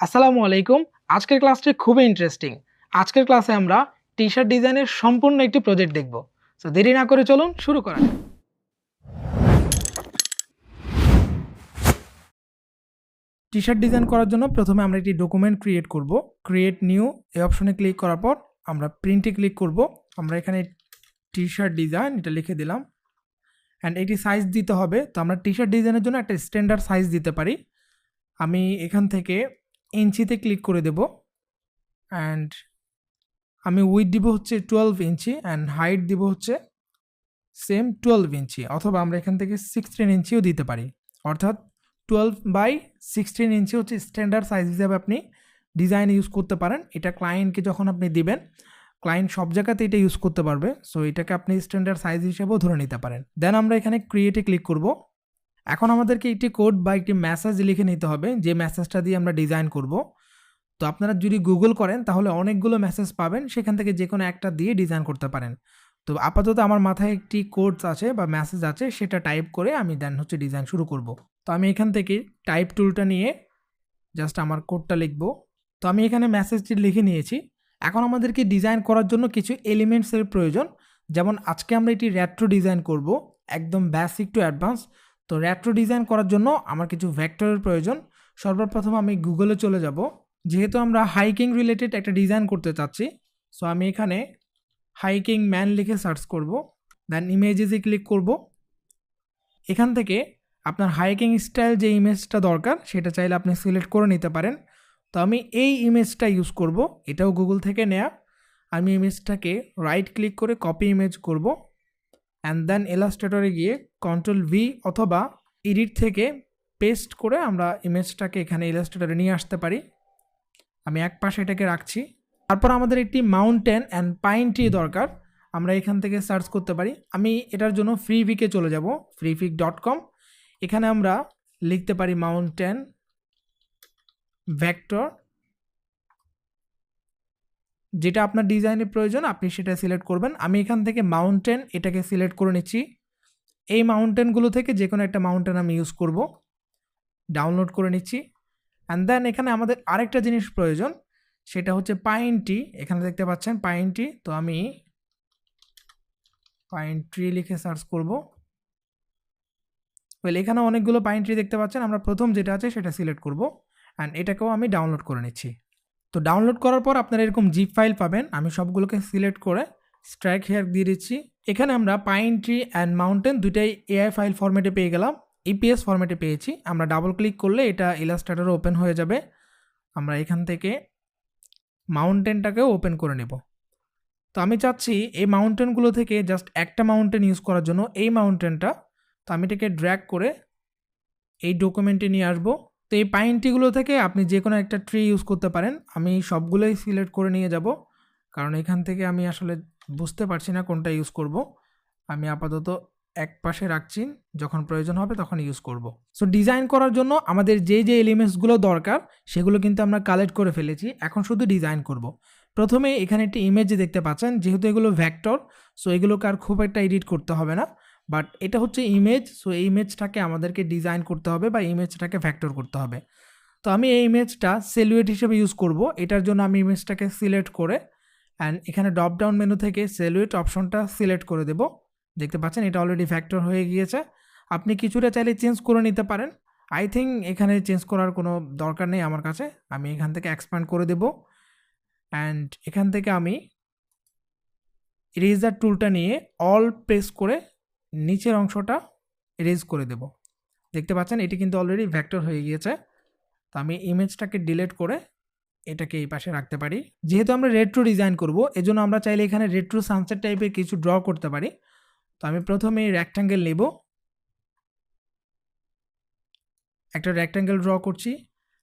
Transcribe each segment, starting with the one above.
আসসালামু আলাইকুম। আজকের ক্লাসটি খুবই ইন্টারেস্টিং আজকের ক্লাসে আমরা টি শার্ট ডিজাইনের সম্পূর্ণ একটি প্রজেক্ট দেখব। সো দেরি না করে চলুন, শুরু করা যাক। টি শার্ট ডিজাইন করার জন্য প্রথমে আমরা একটি ডকুমেন্ট ক্রিয়েট করব। ক্রিয়েট নিউ এই অপশনে ক্লিক করার পর আমরা প্রিন্টে ক্লিক করব। আমরা এখানে টি শার্ট ডিজাইন এটা লিখে দিলাম। অ্যান্ড এটি সাইজ দিতে হবে। তো আমরা টি শার্ট ডিজাইনের জন্য একটা স্ট্যান্ডার্ড সাইজ দিতে পারি। আমি এখান থেকে ইঞ্চিতে ক্লিক করে দেব। অ্যান্ড আমি উইথ দিব হচ্ছে টুয়েলভ ইঞ্চি অ্যান্ড হাইট দিব হচ্ছে সেম টুয়েলভ ইঞ্চি অথবা আমরা এখান থেকে সিক্সটিন ইঞ্চিও দিতে পারি। অর্থাৎ টুয়েলভ বাই সিক্সটিন ইঞ্চি হচ্ছে স্ট্যান্ডার্ড সাইজ হিসাবে আপনি ডিজাইন ইউজ করতে পারেন। এটা ক্লায়েন্টকে যখন আপনি দিবেন ক্লায়েন্ট সব জায়গাতে এটা ইউজ করতে পারবে। সো এটাকে আপনি স্ট্যান্ডার্ড সাইজ হিসেবেও ধরে নিতে পারেন। দেন আমরা এখানে ক্রিয়েটে ক্লিক করব। এখন আমাদেরকে একটি কোড বা একটি মেসেজ লিখে নিতে হবে, যে মেসেজটা দিয়ে আমরা ডিজাইন করব। তো আপনারা যদি গুগল করেন, তাহলে অনেকগুলো মেসেজ পাবেন, সেখান থেকে যে কোনো একটা দিয়ে ডিজাইন করতে পারেন। তো আপাতত আমার মাথায় একটি কোডস আছে বা মেসেজ আছে, সেটা টাইপ করে আমি দেন হচ্ছে ডিজাইন শুরু করব। তো আমি এখান থেকে টাইপ টুলটা নিয়ে জাস্ট আমার কোডটা লিখব। তো আমি এখানে মেসেজটি লিখে নিয়েছি। এখন আমাদেরকে ডিজাইন করার জন্য কিছু এলিমেন্টসের প্রয়োজন। যেমন আজকে আমরা এটি র্যাট্রো ডিজাইন করব, একদম বেসিক টু অ্যাডভান্স। তো র্যাট্রো ডিজাইন করার জন্য আমার কিছু ভেক্টরের প্রয়োজন। সর্বপ্রথম আমি গুগলে চলে যাব। যেহেতু আমরা হাইকিং রিলেটেড একটা ডিজাইন করতে চাচ্ছি সো আমি এখানে হাইকিং ম্যান লিখে সার্চ করব। দেন ইমেজেসে ক্লিক করব। এখান থেকে আপনার হাইকিং স্টাইল যে ইমেজটা দরকার, সেটা চাইলে আপনি সিলেক্ট করে নিতে পারেন। তো আমি এই ইমেজটা ইউজ করব। এটাও গুগল থেকে নেয়া। আমি ইমেজটাকে রাইট ক্লিক করে কপি ইমেজ করব। অ্যান্ড দেন এলাস্ট্রেটরে গিয়ে কন্ট্রোল ভি অথবা এডিট থেকে পেস্ট করে আমরা ইমেজটাকে এখানে ইলাস্ট্রেটরে নিয়ে আসতে পারি। আমি এক পাশে এটাকে রাখছি। তারপর আমাদের একটি মাউন্টেন অ্যান্ড পাইন ট্রি দরকার। আমরা এখান থেকে সার্চ করতে পারি। আমি এটার জন্য ফ্রিভিকে চলে যাব ফ্রিভিক ডট কম এখানে আমরা লিখতে পারি মাউন্টেন ভেক্টর যেটা আপনার ডিজাইনের প্রয়োজন, আপনি সেটা সিলেক্ট করবেন। আমি এখান থেকে মাউন্টেন এটাকে সিলেক্ট করে নিচ্ছি। এই মাউন্টেনগুলো থেকে যে কোনো একটা মাউন্টেন আমি ইউজ করব। ডাউনলোড করে নিচ্ছি। অ্যান্ড দেন এখানে আমাদের আরেকটা জিনিস প্রয়োজন, সেটা হচ্ছে পাইন টি এখানে দেখতে পাচ্ছেন পাইন টি তো আমি পাইন ট্রি লিখে সার্চ করব। ওয়েল এখানে অনেকগুলো পাইন ট্রি দেখতে পাচ্ছেন। আমরা প্রথম যেটা আছে সেটা সিলেক্ট করব। অ্যান্ড এটাকেও আমি ডাউনলোড করে নিচ্ছি। তো ডাউনলোড করার পর আপনারা এরকম জিপ ফাইল পাবেন। আমি সবগুলোকে সিলেক্ট করে স্ট্রাইক হেয়ার দিয়ে দিচ্ছি। এখানে আমরা পাইন ট্রি অ্যান্ড মাউন্টেন দুটাই এআই ফাইল ফরম্যাটে পেয়ে গেলাম। ইপিএস ফরম্যাটে পেয়েছি। আমরা ডাবল ক্লিক করলে এটা ইলাস্ট্রেটর ওপেন হয়ে যাবে। আমরা এখান থেকে মাউন্টেনটাকেও ওপেন করে নেব। তো আমি চাচ্ছি এই মাউন্টেনগুলো থেকে জাস্ট একটা মাউন্টেন ইউজ করার জন্য। এই মাউন্টেনটা তো আমি এটাকে ড্র্যাগ করে এই ডকুমেন্টে নিয়ে আসব। তো এই পাইন ট্রিগুলো থেকে আপনি যে কোনো একটা ট্রি ইউজ করতে পারেন। আমি সবগুলোই সিলেক্ট করে নিয়ে যাব। কারণ এখান থেকে আমি আসলে বুঝতে পারছি না কোনটা ইউজ করব। আমি আপাতত এক পাশে রাখছি। যখন প্রয়োজন হবে তখন ইউজ করব। সো ডিজাইন করার জন্য আমাদের যে যে এলিমেন্টসগুলো দরকার, সেগুলো কিন্তু আমরা কালেক্ট করে ফেলেছি। এখন শুধু ডিজাইন করব। প্রথমে এখানে একটি ইমেজ দেখতে পাচ্ছেন। যেহেতু এগুলো ভ্যাক্টর সো এগুলোকে আর খুব একটা এডিট করতে হবে না। বাট এটা হচ্ছে ইমেজ সো এই ইমেজটাকে আমাদেরকে ডিজাইন করতে হবে বা ইমেজটাকে ভ্যাক্টর করতে হবে। তো আমি এই ইমেজটা সেলুয়েট হিসেবে ইউজ করব। এটার জন্য আমি ইমেজটাকে সিলেক্ট করে অ্যান্ড এখানে ড্রপ ডাউন মেনু থেকে সেলুয়েট অপশনটা সিলেক্ট করে দেব। দেখতে পাচ্ছেন, এটা অলরেডি ফ্যাক্টর হয়ে গিয়েছে। আপনি কিছুটা চাইলে চেঞ্জ করে নিতে পারেন। আই থিঙ্ক এখানে চেঞ্জ করার কোনো দরকার নেই আমার কাছে। আমি এখান থেকে এক্সপ্যান্ড করে দেব। অ্যান্ড এখান থেকে আমি ইরেজার টুলটা নিয়ে অল প্রেস করে নিচের অংশটা রেজ করে দেব। দেখতে পাচ্ছেন, এটি কিন্তু অলরেডি ভ্যাক্টর হয়ে গিয়েছে। তো আমি ইমেজটাকে ডিলিট করে এটাকে এই পাশে রাখতে পারি। যেহেতু আমরা রেট্রো ডিজাইন করব, এজন্য আমরা চাইলে এখানে রেট্রো সানসেট টাইপের কিছু ড্র করতে পারি। তো আমি প্রথমে রেক্ট্যাঙ্গেল নেব। একটা রেক্ট্যাঙ্গেল ড্র করছি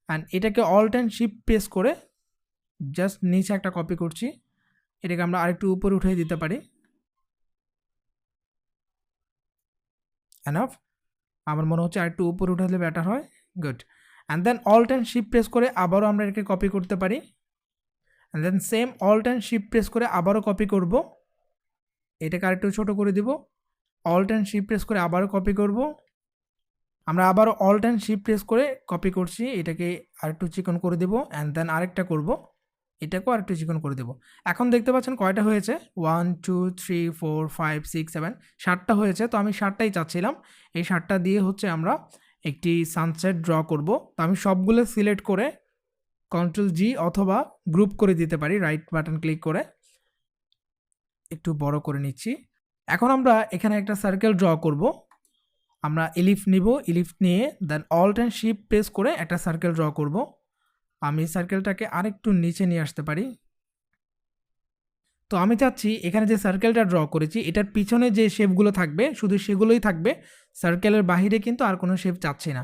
অ্যান্ড এটাকে অল টাইম শিপ প্রেস করে জাস্ট নিচে একটা কপি করছি। এটাকে আমরা আরেকটু উপরে উঠিয়ে দিতে পারি। এনাফ আমার মনে হচ্ছে আরেকটু উপরে উঠালে বেটার হয়। Good and then all time shift press করে আবারও আমরা এটাকে কপি করতে পারি। And then same all time shift press করে আবারও কপি করব। এটাকে আরেকটু ছোটো করে দিব। অল টাইম শিপ প্রেস করে আবারও কপি করব। আমরা আবারও অল টাইম শিপ প্রেস করে কপি করছি। এটাকে আরেকটু চিকন করে দেবো। অ্যান্ড দেন আরেকটা করব। এটাকেও আরেকটু চিকন করে দেবো। এখন দেখতে পাচ্ছেন কয়টা হয়েছে? One two three four five six seven ষাটটা হয়েছে। তো আমি ষাটটাই চাচ্ছিলাম। এই ষাটটা দিয়ে হচ্ছে আমরা একটি সানসেট ড্র করব। তো আমি সবগুলো সিলেক্ট করে কন্ট্রোল জি অথবা গ্রুপ করে দিতে পারি রাইট বাটন ক্লিক করে। একটু বড় করে নিচ্ছি। এখন আমরা এখানে একটা সার্কেল ড্র করব। আমরা ইলিফ নিব ইলিফ নিয়ে then alt and shift press করে একটা সার্কেল ড্র করব। আমি সার্কেলটাকে আরেকটু নিচে নিয়ে আসতে পারি। তো আমি চাচ্ছি এখানে যে সার্কেলটা ড্র করেছি, এটার পিছনে যে শেপগুলো থাকবে, শুধু সেগুলোই থাকবে সার্কেলের বাহিরে কিন্তু আর কোনো শেপ চাচ্ছি না।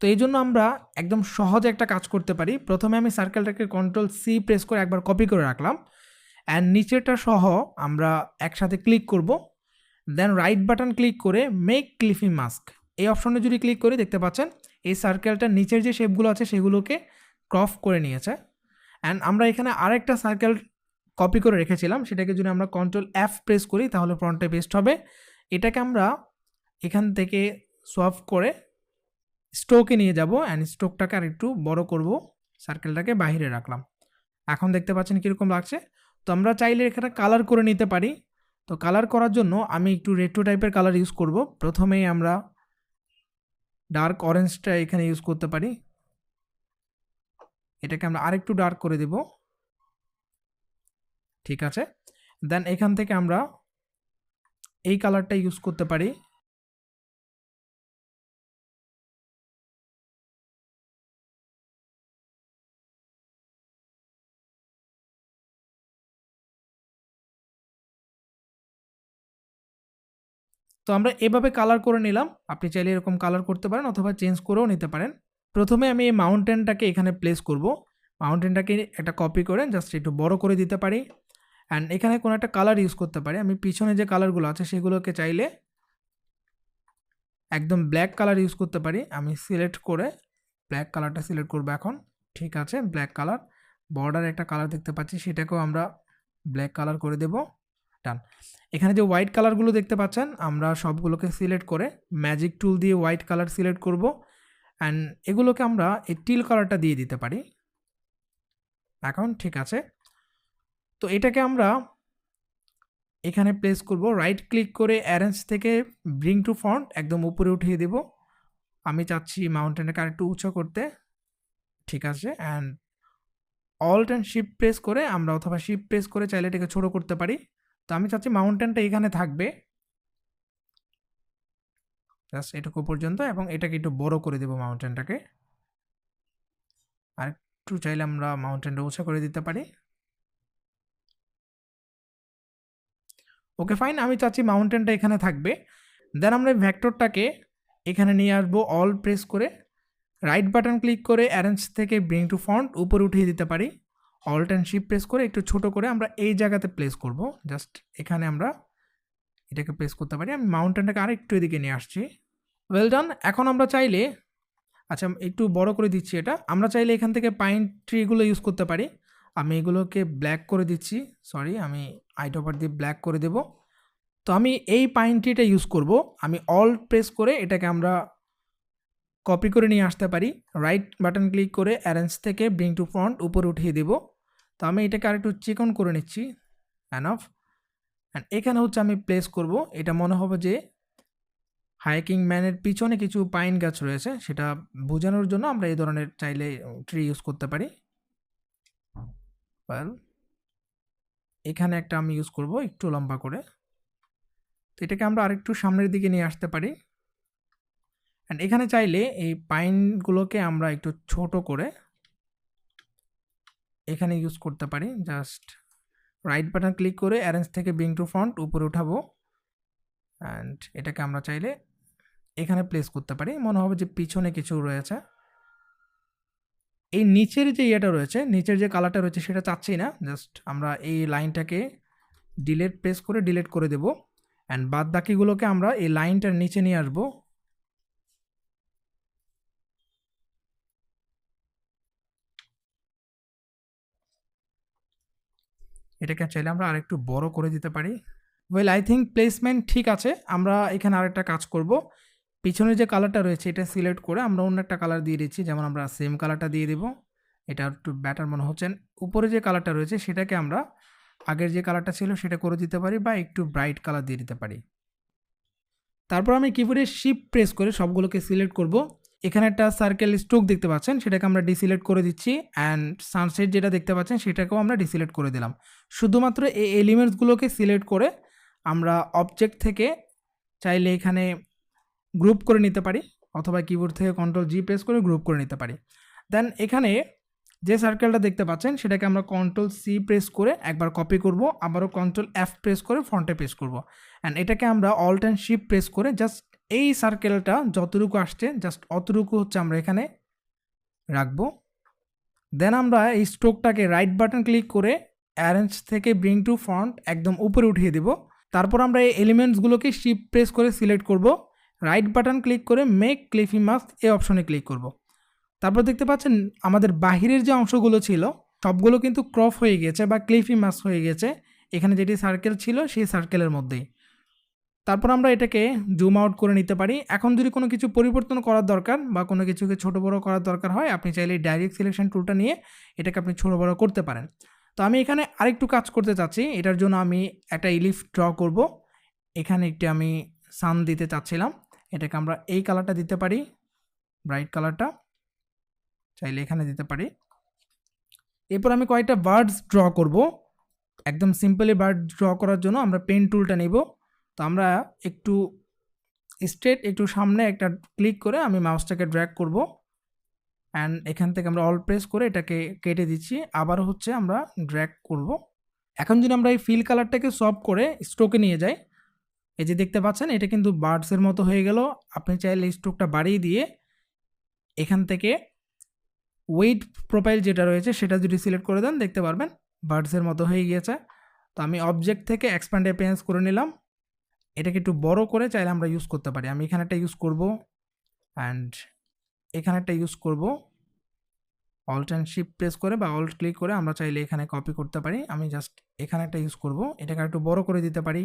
তো এই জন্য আমরা একদম সহজে একটা কাজ করতে পারি। প্রথমে আমি সার্কেলটাকে কন্ট্রোল সি প্রেস করে একবার কপি করে রাখলাম। অ্যান্ড নিচেরটা সহ আমরা একসাথে ক্লিক করব। দেন রাইট বাটন ক্লিক করে মেক ক্লিফি মাস্ক এই অপশনে যদি ক্লিক করি, দেখতে পাচ্ছেন, এই সার্কেলটার নিচের যে শেপগুলো আছে, সেগুলোকে ক্রফ করে নিয়েছে। অ্যান্ড আমরা এখানে আরেকটা সার্কেল কপি করে রেখেছিলাম। সেটাকে যদি আমরা কন্ট্রোল এফ প্রেস করি, তাহলে ফ্রন্টে পেস্ট হবে। এটাকে আমরা এখান থেকে সোয়াপ করে স্টোকে নিয়ে যাব অ্যান্ড স্টোকটাকে আর একটু বড় করব। সার্কেলটাকে বাইরে রাখলাম। এখন দেখতে পাচ্ছেন কীরকম লাগছে। তো আমরা চাইলে এখানে কালার করে নিতে পারি। তো কালার করার জন্য আমি একটু রেট্রো টাইপের কালার ইউজ করব। প্রথমেই আমরা ডার্ক অরেঞ্জটা এখানে ইউজ করতে পারি। এটাকে আমরা আরেকটু ডার্ক করে দেব। ঠিক আছে? দেন এখান থেকে আমরা এই কালারটা ইউজ করতে পারি। তো আমরা এভাবে কালার করে নিলাম। আপনি চাইলে এরকম কালার করতে পারেন অথবা চেঞ্জ করেও নিতে পারেন। প্রথমে আমি এই মাউন্টেনটাকে এখানে প্লেস করব। মাউন্টেনটাকে একটা কপি করে জাস্ট একটু বড় করে দিতে পারি। অ্যান্ড এখানে কোনো একটা কালার ইউজ করতে পারি। আমি পিছনে যে কালারগুলো আছে সেগুলোকে চাইলে একদম ব্ল্যাক কালার ইউজ করতে পারি। আমি সিলেক্ট করে ব্ল্যাক কালারটা সিলেক্ট করব এখন। ঠিক আছে ব্ল্যাক কালার বর্ডার একটা কালার দেখতে পাচ্ছি, সেটাকেও আমরা ব্ল্যাক কালার করে দেব। ডান এখানে যে হোয়াইট কালারগুলো দেখতে পাচ্ছেন, আমরা সবগুলোকে সিলেক্ট করে ম্যাজিক টুল দিয়ে হোয়াইট কালার সিলেক্ট করব। অ্যান্ড এগুলোকে আমরা এই টিল কালারটা দিয়ে দিতে পারি। এখন ঠিক আছে। তো এটাকে আমরা এখানে প্লেস করব। রাইট ক্লিক করে অ্যারেঞ্জ থেকে ব্রিং টু ফন্ট একদম উপরে উঠিয়ে দেব। আমি চাচ্ছি মাউন্টেনটাকে আরেকটু উঁচু করতে। ঠিক আছে। And alt and shift press করে আমরা অথবা শিপ প্রেস করে চাইলে এটাকে ছোটো করতে পারি। তো আমি চাচ্ছি মাউন্টেনটা এখানে থাকবে। জাস্ট এটুকু পর্যন্ত এবং এটাকে একটু বড় করে দেবো মাউন্টেনটাকে আর একটু চাইলে আমরা মাউন্টেনটা উঁচা করে দিতে পারি। ওকে ফাইন আমি চাচ্ছি মাউন্টেনটা এখানে থাকবে। দেন আমরা ভ্যাক্টরটাকে এখানে নিয়ে আসব অল প্রেস করে। রাইট বাটন ক্লিক করে অ্যারেঞ্জ থেকে ব্রিং টু ফন্ট উপরে উঠিয়ে দিতে পারি। অল্ট অ্যান্ড শিপ প্রেস করে একটু ছোট করে আমরা এই জায়গাতে প্লেস করব। জাস্ট এখানে আমরা এটাকে প্লেস করতে পারি। আমি মাউন্টেনটাকে আর একটু এদিকে নিয়ে আসছি। ওয়েল ডান এখন আমরা চাইলে আচ্ছা একটু বড় করে দিচ্ছি এটা। আমরা চাইলে এখান থেকে পাইন ট্রিগুলো ইউজ করতে পারি। আমি এগুলোকে ব্ল্যাক করে দিচ্ছি। সরি আমি আইটোপার দিয়ে ব্ল্যাক করে দেব। তো আমি এই পাইন ট্রিটা ইউজ করব। আমি অল প্রেস করে এটাকে আমরা কপি করে নিয়ে আসতে পারি। রাইট বাটন ক্লিক করে অ্যারেঞ্জ থেকে ব্রিং টু ফ্রন্ট উপরে উঠিয়ে দেব। তো আমি এটাকে আরেকটু চিকন করে নিচ্ছি। অ্যান অফ অ্যান্ড এখানে হচ্ছে আমি প্লেস করব। এটা মনে হবে যে হাইকিং ম্যানের পিছনে কিছু পাইন গাছ রয়েছে, সেটা বোঝানোর জন্য আমরা এই ধরনের চাইলে ট্রি ইউজ করতে পারি। এখানে একটা আমি ইউজ করব একটু লম্বা করে। তো এটাকে আমরা আরেকটু সামনের দিকে নিয়ে আসতে পারি। অ্যান্ড এখানে চাইলে এই পাইনগুলোকে আমরা একটু ছোট করে এখানে ইউজ করতে পারি। জাস্ট রাইট বাটন ক্লিক করে অ্যারেঞ্জ থেকে বিং টু ফ্রন্ট উপরে উঠাবো। অ্যান্ড এটাকে আমরা চাইলে এখানে প্লেস করতে পারি। মনে হবে যে পিছনে কিছু রয়েছে। এই নিচের যে ইয়েটা রয়েছে, নিচের যে কালারটা রয়েছে সেটা চাচ্ছি না। জাস্ট আমরা এই লাইনটাকে ডিলেট প্রেস করে ডিলেট করে দেব। অ্যান্ড বাদ বাকিগুলোকে আমরা এই লাইনটার নিচে নিয়ে আসব। এটাকে চাইলে আমরা আরেকটু বড় করে দিতে পারি। ওয়েল আই থিঙ্ক প্লেসমেন্ট ঠিক আছে। আমরা এখানে আরেকটা কাজ করব। পিছনে যে কালারটা রয়েছে, এটা সিলেক্ট করে আমরা অন্য একটা কালার দিয়ে দিচ্ছি। যেমন আমরা সেম কালারটা দিয়ে দেবো। এটা একটু ব্যাটার মনে হচ্ছে। উপরে যে কালারটা রয়েছে, সেটাকে আমরা আগের যে কালারটা ছিল, সেটা করে দিতে পারি বা একটু ব্রাইট কালার দিয়ে দিতে পারি। তারপর আমি কিবোর্ডে শিপ প্রেস করে সবগুলোকে সিলেক্ট করব। এখানে একটা সার্কেল স্ট্রোক দেখতে পাচ্ছেন, সেটাকে আমরা ডিসিলেক্ট করে দিচ্ছি অ্যান্ড সানসেট যেটা দেখতে পাচ্ছেন, সেটাকেও আমরা ডিসিলেক্ট করে দিলাম। শুধুমাত্র এই এলিমেন্টসগুলোকে সিলেক্ট করে আমরা অবজেক্ট থেকে চাইলে এখানে গ্রুপ করে নিতে পারি, অথবা কিবোর্ড থেকে কন্ট্রোল জি প্রেস করে গ্রুপ করে নিতে পারি। দেন এখানে যে সার্কেলটা দেখতে পাচ্ছেন, সেটাকে আমরা কন্ট্রোল সি প্রেস করে একবার কপি করব, আবারও কন্ট্রোল এফ প্রেস করে ফ্রন্টে প্রেস করব। অ্যান্ড এটাকে আমরা অল্ট অ্যান্ড শিপ প্রেস করে জাস্ট এই সার্কেলটা যতটুকু আসছে জাস্ট অতটুকু হচ্ছে আমরা এখানে রাখব। দেন আমরা এই স্ট্রোকটাকে রাইট বাটন ক্লিক করে অ্যারেঞ্জ থেকে ব্রিং টু ফ্রন্ট একদম উপরে উঠিয়ে দেব। তারপর আমরা এই এলিমেন্টসগুলোকে শিপ প্রেস করে সিলেক্ট করব। রাইট বাটন ক্লিক করে মেক ক্লিফি মাস্ক এই অপশনে ক্লিক করব। তারপর দেখতে পাচ্ছেন আমাদের বাহিরের যে অংশগুলো ছিল, সবগুলো কিন্তু ক্রপ হয়ে গেছে বা ক্লিফি মাস্ক হয়ে গেছে। এখানে যেটি সার্কেল ছিল, সেই সার্কেলের মধ্যেই। তারপর আমরা এটাকে জুম আউট করে নিতে পারি। এখন যদি কোনো কিছু পরিবর্তন করার দরকার বা কোনো কিছুকে ছোটো বড়ো করার দরকার হয়, আপনি চাইলে ডাইরেক্ট সিলেকশন টুলটা নিয়ে এটাকে আপনি ছোটো বড়ো করতে পারেন। তো আমি এখানে আরেকটু কাজ করতে চাচ্ছি। এটার জন্য আমি একটা ইলিফ ড্র করব। এখানে একটি আমি সান দিতে চাচ্ছিলাম। এটাকে আমরা এই কালারটা দিতে পারি ব্রাইট কালারটা চাইলে এখানে দিতে পারি। এরপর আমি কয়েকটা বার্ডস ড্র করব। একদম সিম্পলি বার্ড ড্র করার জন্য আমরা পেন টুলটা নেব। তো আমরা একটু স্ট্রেট একটু সামনে একটা ক্লিক করে আমি মাউসটাকে ড্র্যাগ করব। অ্যান্ড এখান থেকে আমরা অল প্রেস করে এটাকে কেটে দিচ্ছি। আবার হচ্ছে আমরা ড্র্যাগ করব। এখন যদি আমরা এই ফিল কালারটাকে সব করে স্ট্রোকে নিয়ে যাই এই যে দেখতে পাচ্ছেন, এটা কিন্তু বার্ডসের মতো হয়ে গেল। আপনি চাইলে স্ট্রোকটা বাড়িয়ে দিয়ে এখান থেকে ওয়েট প্রোফাইল যেটা রয়েছে, সেটা যদি সিলেক্ট করে দেন, দেখতে পারবেন বার্ডসের মতো হয়ে গিয়েছে। তো আমি অবজেক্ট থেকে এক্সপ্যান্ড অ্যাপিয়েন্স করে নিলাম। এটাকে একটু বড় করে চাইলে আমরা ইউজ করতে পারি। আমি এখানে একটা ইউজ করব অ্যান্ড এখানে একটা ইউজ করব। অল্ট অ্যান্ড শিপ প্রেস করে বা অল্ট ক্লিক করে আমরা চাইলে এখানে কপি করতে পারি। আমি জাস্ট এখানে একটা ইউজ করব। এটাকে একটু বড় করে দিতে পারি।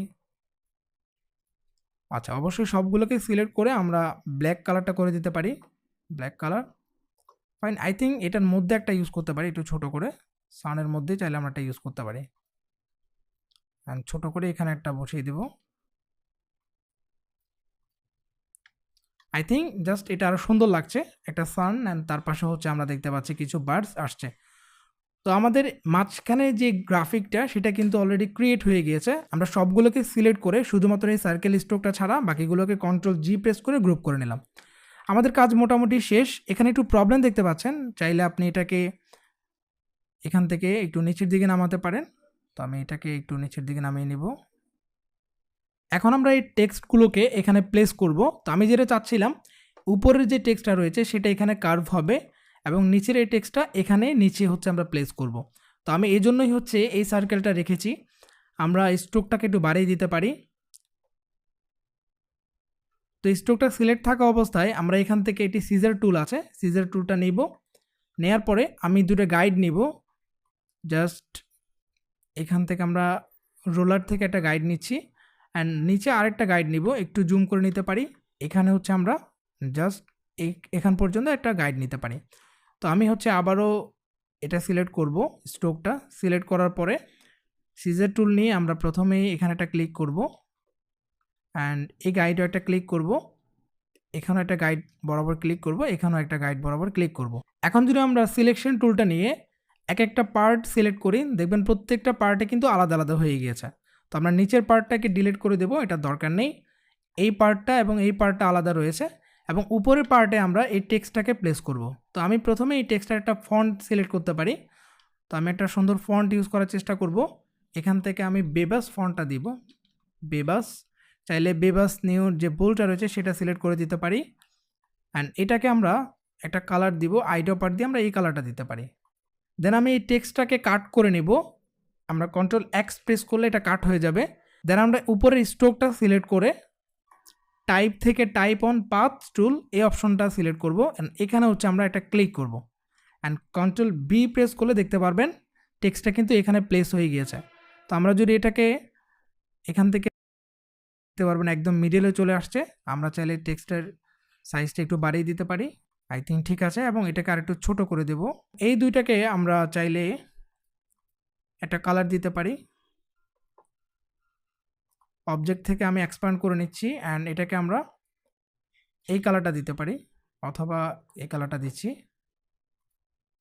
আচ্ছা অবশ্যই সবগুলোকে সিলেক্ট করে আমরা ব্ল্যাক কালারটা করে দিতে পারি। Black colour fine I think এটার মধ্যে একটা ইউজ করতে পারি, একটু ছোট করে। সানের মধ্যে চাইলে আমরা একটা ইউজ করতে পারি। অ্যান্ড ছোটো করে এখানে একটা বসিয়ে দেব। আই থিঙ্ক জাস্ট এটা আরও সুন্দর লাগছে, একটা সান অ্যান্ড তার পাশে হচ্ছে আমরা দেখতে পাচ্ছি কিছু বার্ডস আসছে। তো আমাদের মাঝখানে যে গ্রাফিকটা, সেটা কিন্তু অলরেডি ক্রিয়েট হয়ে গিয়েছে। আমরা সবগুলোকে সিলেক্ট করে শুধুমাত্র এই সার্কেল স্ট্রোকটা ছাড়া বাকিগুলোকে কন্ট্রোল জি প্রেস করে গ্রুপ করে নিলাম। আমাদের কাজ মোটামুটি শেষ। এখানে একটু প্রবলেম দেখতে পাচ্ছেন। চাইলে আপনি এটাকে এখান থেকে একটু নিচের দিকে নামাতে পারেন। তো আমি এটাকে একটু নিচের দিকে নামিয়ে নিব। এখন আমরা এই টেক্সটগুলোকে এখানে প্লেস করব। তো আমি যেটা চাচ্ছিলাম, উপরের যে টেক্সটটা রয়েছে, সেটা এখানে কার্ভ হবে। এবং নিচের এই টেক্সটটা এখানে নিচে হচ্ছে আমরা প্লেস করব। তো আমি এই জন্যই হচ্ছে এই সার্কেলটা রেখেছি। আমরা স্ট্রোকটাকে একটু বাড়িয়ে দিতে পারি। তো স্ট্রোকটা সিলেক্ট থাকা অবস্থায় আমরা এখান থেকে এটি সিজার টুল আছে সিজার টুলটা নিব। নেয়ার পরে আমি দুটো গাইড নিব। জাস্ট এখান থেকে আমরা রোলার থেকে একটা গাইড নিচ্ছি। অ্যান্ড নিচে আরেকটা গাইড নিব, একটু জুম করে নিতে পারি। এখানে হচ্ছে আমরা জাস্ট এখান পর্যন্ত একটা গাইড নিতে পারি। তো আমি হচ্ছে আবারও এটা সিলেক্ট করব স্ট্রোকটা সিলেক্ট করার পরে সিজার টুল নিয়ে আমরা প্রথমেই এখানে একটা ক্লিক করব অ্যান্ড এই গাইডও একটা ক্লিক করব, এখানেও একটা গাইড বরাবর ক্লিক করব, এখানেও একটা গাইড বরাবর ক্লিক করব। এখন যদি আমরা সিলেকশন টুলটা নিয়ে এক একটা পার্ট সিলেক্ট করি, দেখবেন প্রত্যেকটা পার্টে কিন্তু আলাদা আলাদা হয়ে গিয়েছে। তো আমরা নিচের পার্টটাকে ডিলিট করে দেবো, এটা দরকার নেই। এই পার্টটা এবং এই পার্টটা আলাদা রয়েছে। এবং উপরের পার্টে আমরা এই টেক্সটটাকে প্লেস করব। তো আমি প্রথমে এই টেক্সটার একটা ফন্ট সিলেক্ট করতে পারি। তো আমি একটা সুন্দর ফন্ট ইউজ করার চেষ্টা করব। এখান থেকে আমি বেবাস ফন্টটা দিব। বেবাস চাইলে বেবাস নিউর যে বোলটা রয়েছে সেটা সিলেক্ট করে দিতে পারি। অ্যান্ড এটাকে আমরা একটা কালার দিব আইডিও পার্ট দিয়ে আমরা এই কালারটা দিতে পারি। দেন আমি এই টেক্সটটাকে কাট করে নেব। আমরা কন্ট্রোল এক্স প্রেস করলে এটা কাট হয়ে যাবে। দেন আমরা উপরের স্ট্রোকটা সিলেক্ট করে টাইপ থেকে টাইপ অন পাথ টুল এই অপশনটা সিলেক্ট করব অ্যান্ড এখানে হচ্ছে আমরা একটা ক্লিক করব। অ্যান্ড কন্ট্রোল বি প্রেস করলে দেখতে পারবেন টেক্সটটা কিন্তু এখানে প্লেস হয়ে গিয়েছে। তো আমরা যদি এটাকে এখান থেকে দেখতে পারবেন একদম মিডিলে চলে আসছে, আমরা চাইলে টেক্সটের সাইজটা একটু বাড়িয়ে দিতে পারি। আই থিঙ্ক ঠিক আছে এবং এটাকে আর একটু ছোটো করে দেব। এই দুইটাকে আমরা চাইলে একটা কালার দিতে পারি। অবজেক্ট থেকে আমি এক্সপ্যান্ড করে নিচ্ছি অ্যান্ড এটাকে আমরা এই কালারটা দিতে পারি অথবা এই কালারটা দিচ্ছি।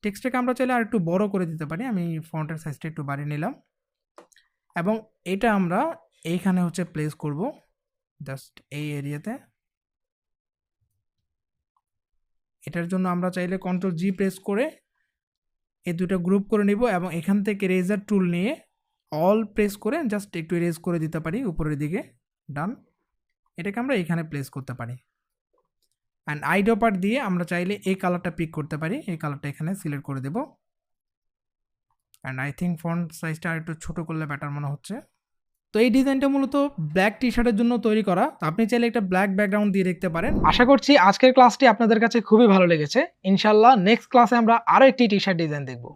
টেক্সটটাকে আমরা চাইলে আর একটু বড় করে দিতে পারি, আমি ফন্টের সাইজটা একটু বাড়িয়ে নিলাম। এবং এটা আমরা এইখানে হচ্ছে প্লেস করব জাস্ট এই এরিয়াতে এটার জন্য আমরা চাইলে কন্ট্রোল জি প্রেস করে এই দুটো গ্রুপ করে নিব এবং এখান থেকে রেজার টুল নিয়ে অল প্রেস করে জাস্ট একটু রেজ করে দিতে পারি, উপরের দিকে ডান এটাকে আমরা এখানে প্লেস করতে পারি। অ্যান্ড আইডোপার দিয়ে আমরা চাইলে এই কালারটা পিক করতে পারি, এই কালারটা এখানে সিলেক্ট করে দেব। অ্যান্ড আই থিঙ্ক ফন্ট সাইজটা আর একটু ছোটো করলে বেটার মনে হচ্ছে। তো এই ডিজাইনটা মূলত ব্ল্যাক টি শার্টের জন্য তৈরি করা। আপনি চাইলে একটা ব্ল্যাক ব্যাকগ্রাউন্ড দিয়ে দেখতে পারেন। আশা করছি আজকের ক্লাসটি আপনাদের কাছে খুবই ভালো লেগেছে। ইনশাল্লাহ নেক্সট ক্লাসে আমরা আরও একটি টি শার্ট ডিজাইন দেখব।